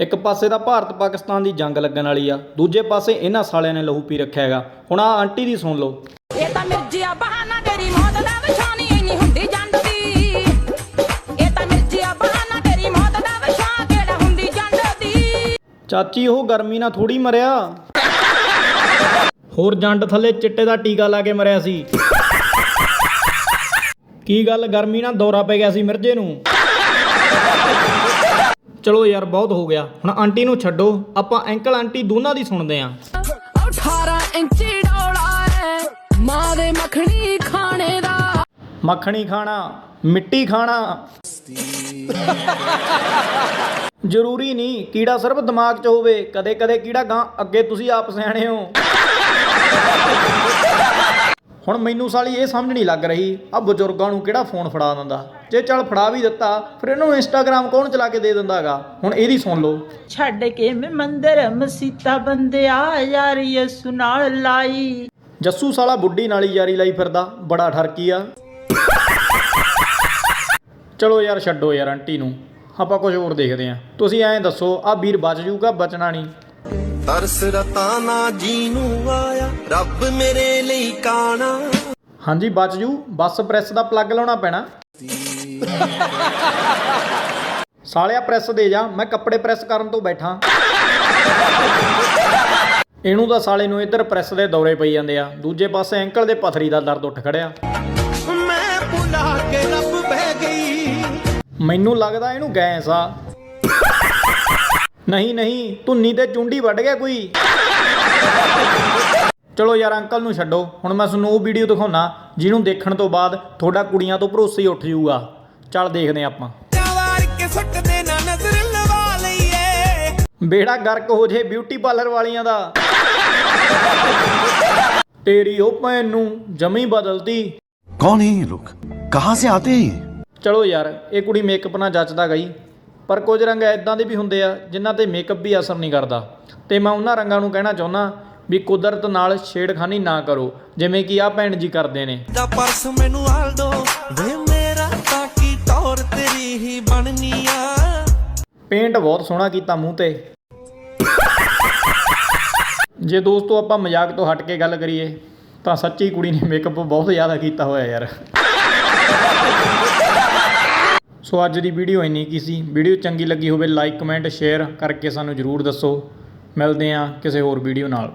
ਇੱਕ ਪਾਸੇ ਤਾਂ ਭਾਰਤ ਪਾਕਿਸਤਾਨ ਦੀ ਜੰਗ ਲੱਗਣ ਵਾਲੀ ਆ ਦੂਜੇ ਪਾਸੇ ਇਹਨਾਂ ਸਾਲਿਆਂ ਨੇ ਲਹੂ ਪੀ ਰੱਖਿਆ ਹੈਗਾ। ਹੁਣ ਆ ਆਂਟੀ ਦੀ ਸੁਣ ਲਓ। ਇਹ ਤਾਂ ਮਿਰਜਿਆ ਬਹਾਨਾ ਤੇਰੀ ਮੌਤ ਦਾ ਵਿਛਾਣੀ ਇੰਨੀ ਹੁੰਦੀ ਜੰਡ ਦੀ। ਇਹ ਤਾਂ ਮਿਰਜਿਆ ਬਹਾਨਾ ਤੇਰੀ ਮੌਤ ਦਾ ਵਿਛਾ ਕਿਹੜਾ ਹੁੰਦੀ ਜੰਡ ਦੀ। ਚਾਚੀ ਉਹ ਗਰਮੀ ਨਾਲ ਥੋੜੀ ਮਰਿਆ। ਹੋਰ ਜੰਡ ਥੱਲੇ ਚਿੱਟੇ ਦਾ ਟੀਕਾ ਲਾ ਕੇ ਮਰਿਆ ਸੀ। ਕੀ ਗੱਲ ਗਰਮੀ ਨਾਲ ਦੌਰਾ ਪੈ ਗਿਆ ਸੀ ਮਿਰਜੇ ਨੂੰ? ਚਲੋ ਯਾਰ ਬਹੁਤ ਹੋ ਗਿਆ। ਹੁਣ ਆਂਟੀ ਨੂੰ ਛੱਡੋ। ਆਪਾਂ ਅੰਕਲ ਆਂਟੀ ਦੋਨਾਂ ਦੀ ਸੁਣਦੇ ਆਂ। 18 ਇੰਚੀ ਡੋਲਾ ਹੈ। ਮਾਂ ਦੇ ਮੱਖਣੀ ਖਾਣੇ ਦਾ। ਮੱਖਣੀ ਖਾਣਾ ਮਿੱਟੀ ਖਾਣਾ। ਜ਼ਰੂਰੀ ਨਹੀਂ ਕੀੜਾ ਸਿਰਫ ਦਿਮਾਗ 'ਚ ਹੋਵੇ। ਕਦੇ ਕਦੇ ਕੀੜਾ ਗਾਂ ਅੱਗੇ ਤੁਸੀਂ ਆਪ ਸਿਆਣੇ ਹੋ। ਹੁਣ ਮੈਨੂੰ ਸਾਲੀ ਇਹ ਸਮਝ ਨਹੀਂ ਲੱਗ ਰਹੀ ਆ ਬਜ਼ੁਰਗਾਂ ਨੂੰ ਕਿਹੜਾ ਫੋਨ ਫੜਾ ਦਿੰਦਾ? ਜੇ ਚੱਲ ਫੜਾ ਵੀ ਦਿੱਤਾ ਫਿਰ ਇਹਨੂੰ ਇੰਸਟਾਗ੍ਰam ਕੌਣ ਚਲਾ ਕੇ ਦੇ ਦਿੰਦਾ ਹੈਗਾ? ਹੁਣ ਇਹਦੀ ਸੁਣ ਲਓ। ਛੱਡ ਕੇ ਮੈਂ ਮੰਦਰ ਮਸੀਤਾ ਬੰਦਿਆ ਯਾਰ ਯਸੂ ਨਾਲ ਲਾਈ। ਜੱਸੂ ਸਾਲਾ ਬੁੱਢੀ ਨਾਲੀ ਯਾਰੀ ਲਈ ਫਿਰਦਾ ਬੜਾ ਠਰਕੀ ਆ। ਚਲੋ ਯਾਰ ਛੱਡੋ ਯਾਰ ਆਂਟੀ ਨੂੰ ਆਪਾਂ ਕੁਝ ਹੋਰ ਦੇਖਦੇ ਆਂ। ਤੁਸੀਂ ਐਂ ਦੱਸੋ ਆ ਵੀਰ ਬਚ ਜੂਗਾ ਬਚਣਾ ਨਹੀਂ? ਤਰਸ ਰਤਾਨਾ ਜੀ ਨੂੰ ਆਇਆ ਰੱਬ ਮੇਰੇ ਲਈ ਕਾਣਾ। ਹਾਂਜੀ ਬਚ ਜੂ। ਬੱਸ ਪ੍ਰੈਸ ਦਾ ਪਲੱਗ ਲਾਉਣਾ ਪੈਣਾ। ਸਾਲਿਆ ਪ੍ਰੈਸ ਦੇ ਜਾ। ਮੈਂ ਕੱਪੜੇ ਪ੍ਰੈਸ ਕਰਨ ਤੋਂ ਬੈਠਾ। ਇਹਨੂੰ ਤਾਂ ਸਾਲੇ ਨੂੰ ਇੱਧਰ ਪ੍ਰੈਸ ਦੇ ਦੌਰੇ ਪਈ ਜਾਂਦੇ ਆ। ਦੂਜੇ ਪਾਸੇ ਅੰਕਲ ਦੇ ਪਥਰੀ ਦਾ ਦਰਦ ਉੱਠ ਖੜਿਆ। ਮੈਂ ਭੁਲਾ ਕੇ ਰੱਬ ਬਹਿ ਗਈ। ਮੈਨੂੰ ਲੱਗਦਾ ਇਹਨੂੰ ਗੈਸ ਆ। ਨਹੀਂ ਨਹੀਂ ਧੁੰਨੀ ਤੇ ਚੁੰਡੀ ਵੱਢ ਗਿਆ ਕੋਈ। ਚਲੋ ਯਾਰ ਅੰਕਲ ਨੂੰ ਛੱਡੋ। ਹੁਣ ਮੈਂ ਤੁਹਾਨੂੰ ਉਹ ਵੀਡੀਓ ਦਿਖਾਉਣਾ ਜਿਹਨੂੰ ਦੇਖਣ ਤੋਂ ਬਾਅਦ ਤੁਹਾਡਾ ਕੁੜੀਆਂ ਤੋਂ ਭਰੋਸਾ ਹੀ ਉੱਠ ਜੂਗਾ ਚੱਲ ਦੇਖਦੇ ਆਪਾਂ। ਬੇੜਾ ਗਰਕ ਹੋ ਜੇ ਬਿਊਟੀ ਪਾਰਲਰ ਵਾਲੀਆਂ ਦਾ। ਤੇਰੀ ਉਹ ਭੈਣ ਨੂੰ ਜਮੀ ਬਦਲਦੀ ਕੌਣ ਹੈ ਇਹ ਲੋਕ? ਕਹਾਂ ਸੇ ਆਤੇ ਚਲੋ ਯਾਰ ਇਹ ਕੁੜੀ ਮੇਕਅਪ ਨਾਲ ਜੱਚਦਾ ਗਈ। ਪਰ ਕੁਝ ਰੰਗ ਐਦਾਂ ਦੇ ਵੀ ਹੁੰਦੇ ਆ ਜਿਨ੍ਹਾਂ ਤੇ ਮੇਕਅਪ ਵੀ ਅਸਰ ਨਹੀਂ ਕਰਦਾ। ਤੇ ਮੈਂ ਉਹਨਾਂ ਰੰਗਾਂ ਨੂੰ ਕਹਿਣਾ ਚਾਹੁੰਦਾ ਵੀ ਕੁਦਰਤ ਨਾਲ ਛੇੜਖਾਨੀ ਨਾ ਕਰੋ ਜਿਵੇਂ ਕਿ ਆਹ ਭੈਣ ਜੀ ਕਰਦੇ ਨੇ। ਦਾ ਪਰਸ ਮੈਨੂੰ ਆਲ ਦੋ ਵੇ ਮੇਰਾ ਤਾਂ ਕੀ ਤੌਰ ਤੇਰੀ ਹੀ ਬਣਨੀ ਆ। ਪੇਂਟ ਬਹੁਤ ਸੋਹਣਾ ਕੀਤਾ ਮੂੰਹ ਤੇ। ਜੇ ਦੋਸਤੋ ਆਪਾਂ ਮਜ਼ਾਕ ਤੋਂ ਹਟ ਕੇ ਗੱਲ ਕਰੀਏ ਤਾਂ ਸੱਚੀ ਕੁੜੀ ਨੇ ਮੇਕਅਪ ਬਹੁਤ ਜ਼ਿਆਦਾ ਕੀਤਾ ਹੋਇਆ ਯਾਰ। ਸੋ ਅੱਜ ਦੀ ਵੀਡੀਓ ਇੰਨੀ ਕੀ ਸੀ। ਵੀਡੀਓ ਚੰਗੀ ਲੱਗੀ ਹੋਵੇ ਲਾਈਕ ਕਮੈਂਟ ਸ਼ੇਅਰ ਕਰਕੇ ਸਾਨੂੰ ਜਰੂਰ ਦੱਸੋ। ਮਿਲਦੇ ਹਾਂ ਕਿਸੇ ਹੋਰ ਵੀਡੀਓ ਨਾਲ।